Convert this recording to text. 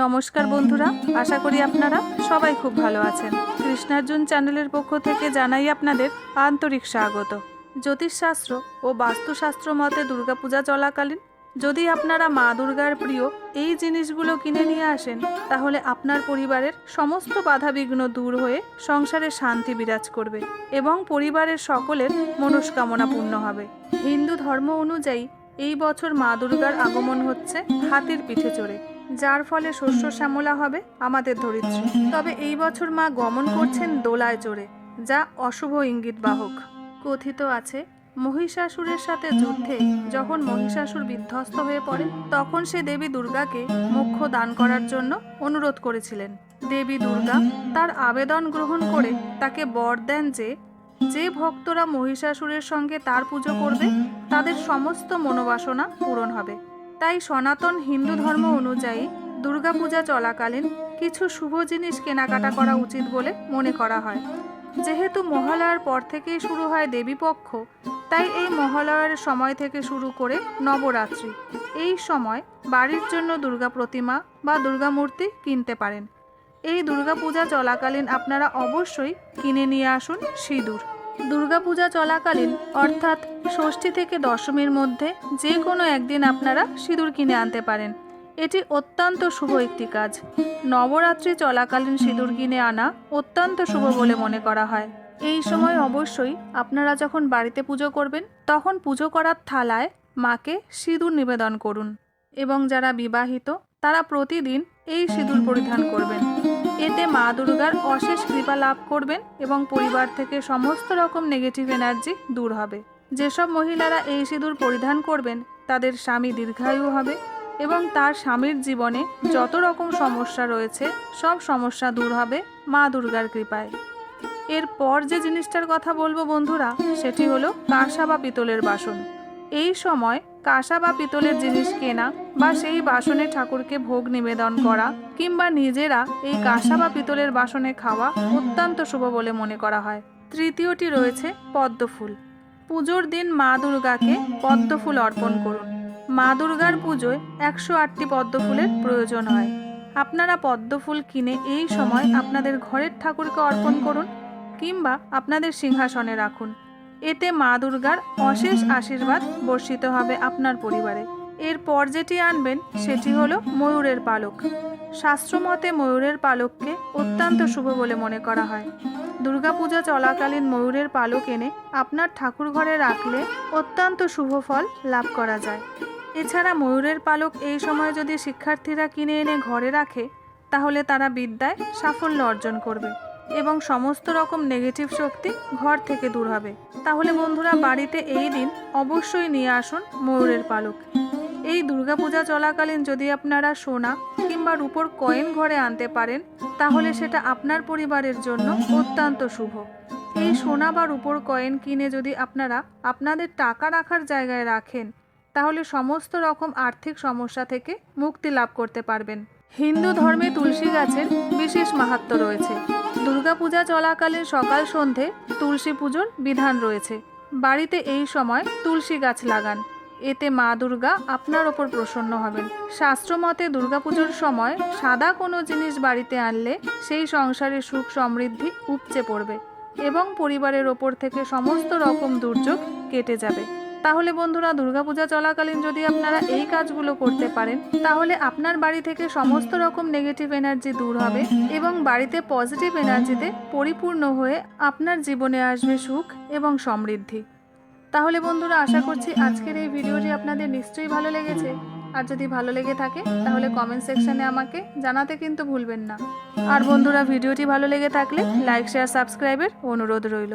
নমস্কার বন্ধুরা, আশা করি আপনারা সবাই খুব ভালো আছেন। কৃষ্ণার্জুন চ্যানেলের পক্ষ থেকে জানাই আপনাদের আন্তরিক স্বাগত। জ্যোতিষশাস্ত্র ও বাস্তুশাস্ত্র মতে দুর্গাপূজা চলাকালীন যদি আপনারা মা দুর্গার প্রিয় এই জিনিসগুলো কিনে নিয়ে আসেন, তাহলে আপনার পরিবারের সমস্ত বাধাবিঘ্ন দূর হয়ে সংসারে শান্তি বিরাজ করবে এবং পরিবারের সকলের মনস্কামনা পূর্ণ হবে। হিন্দু ধর্ম অনুযায়ী এই বছর মা দুর্গার আগমন হচ্ছে হাতির পিঠে চড়ে। যার ফলে শস্য শ্যামলা হবে আমাদের ধরিত্রী। তবে এই বছর মা গমন করছেন দোলায় চড়ে, যা অশুভ ইঙ্গিত বাহক। কথিত আছে, মহিষাসুরের সাথে যুদ্ধে যখন মহিষাসুর বিধ্বস্ত হয়ে পড়ে তখন সে দেবী দুর্গাকে মোক্ষ দান করার জন্য অনুরোধ করেছিলেন। দেবী দুর্গা তার আবেদন গ্রহণ করে তাকে বর দেন যে যে ভক্তরা মহিষাসুরের সঙ্গে তার পুজো করবে, তাদের সমস্ত মনোবাসনা পূরণ হবে। তাই সনাতন হিন্দু ধর্ম অনুযায়ী দুর্গাপূজা চলাকালীন কিছু শুভ জিনিস কেনাকাটা করা উচিত বলে মনে করা হয়। যেহেতু মহালয়ার পর থেকেই শুরু হয় দেবীপক্ষ, তাই এই মহালয়ার সময় থেকে শুরু করে নবরাত্রি। এই সময় বাড়ির জন্য দুর্গা প্রতিমা বা দুর্গা মূর্তি কিনতে পারেন। এই দুর্গাপূজা চলাকালীন আপনারা অবশ্যই কিনে নিয়ে আসুন সিঁদুর। দুর্গাপূজা চলাকালীন অর্থাৎ ষষ্ঠী থেকে দশমীর মধ্যে যে কোনো একদিন আপনারা সিঁদুর কিনে আনতে পারেন। এটি অত্যন্ত শুভ একটি কাজ। নবরাত্রি চলাকালীন সিঁদুর কিনে আনা অত্যন্ত শুভ বলে মনে করা হয়। এই সময় অবশ্যই আপনারা যখন বাড়িতে পুজো করবেন, তখন পুজো করার থালায় মাকে সিঁদুর নিবেদন করুন এবং যারা বিবাহিত, তারা প্রতিদিন এই সিঁদুর পরিধান করবেন। এতে মা দুর্গার অশেষ কৃপা লাভ করবেন এবং পরিবার থেকে সমস্ত রকম নেগেটিভ এনার্জি দূর হবে। যেসব মহিলারা এই সিঁদুর পরিধান করবেন, তাদের স্বামী দীর্ঘায়ু হবে এবং তার স্বামীর জীবনে যত রকম সমস্যা রয়েছে, সব সমস্যা দূর হবে মা দুর্গার কৃপায়। এরপর যে জিনিসটার কথা বলব বন্ধুরা, সেটি হলো কাঁসা বা পিতলের বাসন। এই সময় কাঁসা বা পিতলের জিনিস কেনা বা সেই বাসনে ঠাকুরকে ভোগ নিবেদন করা কিংবা নিজেরা এই কাঁসা বা পিতলের বাসনে খাওয়া অত্যন্ত শুভ বলে মনে করা হয়। তৃতীয়টি রয়েছে পদ্মফুল। পুজোর দিন মা দুর্গাকে পদ্মফুল অর্পণ করুন। মা দুর্গার পুজোয় একশো আটটি পদ্মফুলের প্রয়োজন হয়। আপনারা পদ্মফুল কিনে এই সময় আপনাদের ঘরের ঠাকুরকে অর্পণ করুন কিংবা আপনাদের সিংহাসনে রাখুন। এতে মা দুর্গার অশেষ আশীর্বাদ বর্ষিত হবে আপনার পরিবারে। এরপর যেটি আনবেন সেটি হলো ময়ূরের পালক। শাস্ত্রমতে ময়ূরের পালককে অত্যন্ত শুভ বলে মনে করা হয়। দুর্গাপূজা চলাকালীন ময়ূরের পালক এনে আপনার ঠাকুর ঘরে রাখলে অত্যন্ত শুভ ফল লাভ করা যায়। এছাড়া ময়ূরের পালক এই সময় যদি শিক্ষার্থীরা কিনে এনে ঘরে রাখে, তাহলে তারা বিদ্যায় সাফল্য অর্জন করবে এবং সমস্ত রকম নেগেটিভ শক্তি ঘর থেকে দূর হবে। তাহলে বন্ধুরা, বাড়িতে এই দিন অবশ্যই নিয়ে আসুন ময়ূরের পালক। এই দুর্গাপূজা চলাকালীন যদি আপনারা সোনা কিংবা রূপোর কয়েন ঘরে আনতে পারেন, তাহলে সেটা আপনার পরিবারের জন্য অত্যন্ত শুভ। এই সোনা বা রূপোর কয়েন কিনে যদি আপনারা আপনাদের টাকা রাখার জায়গায় রাখেন, তাহলে সমস্ত রকম আর্থিক সমস্যা থেকে মুক্তি লাভ করতে পারবেন। হিন্দু ধর্মে তুলসী গাছের বিশেষ মাহাত্ম রয়েছে। দুর্গাপূজা চলাকালীন সকাল সন্ধে তুলসী পুজোর বিধান রয়েছে। বাড়িতে এই সময় তুলসী গাছ লাগান। এতে মা দুর্গা আপনার ওপর প্রসন্ন হবেন। শাস্ত্রমতে দুর্গাপুজোর সময় সাদা কোনো জিনিস বাড়িতে আনলে সেই সংসারে সুখ সমৃদ্ধি উপচে পড়বে এবং পরিবারের ওপর থেকে সমস্ত রকম দুর্যোগ কেটে যাবে। তাহলে বন্ধুরা, দুর্গাপূজা চলাকালীন যদি আপনারা এই কাজগুলো করতে পারেন, তাহলে আপনার বাড়ি থেকে সমস্ত রকম নেগেটিভ এনার্জি দূর হবে এবং বাড়িতে পজিটিভ এনার্জিতে পরিপূর্ণ হয়ে আপনার জীবনে আসবে সুখ এবং সমৃদ্ধি। তাহলে বন্ধুরা আশা করছি আজকের এই ভিডিওটি আপনাদের নিশ্চয়ই ভালো লেগেছে। আর যদি ভালো লেগে থাকে, তাহলে কমেন্ট সেকশনে আমাকে জানাতে কিন্তু ভুলবেন না। আর বন্ধুরা, ভিডিওটি ভালো লেগে থাকলে লাইক শেয়ার সাবস্ক্রাইবের অনুরোধ রইল।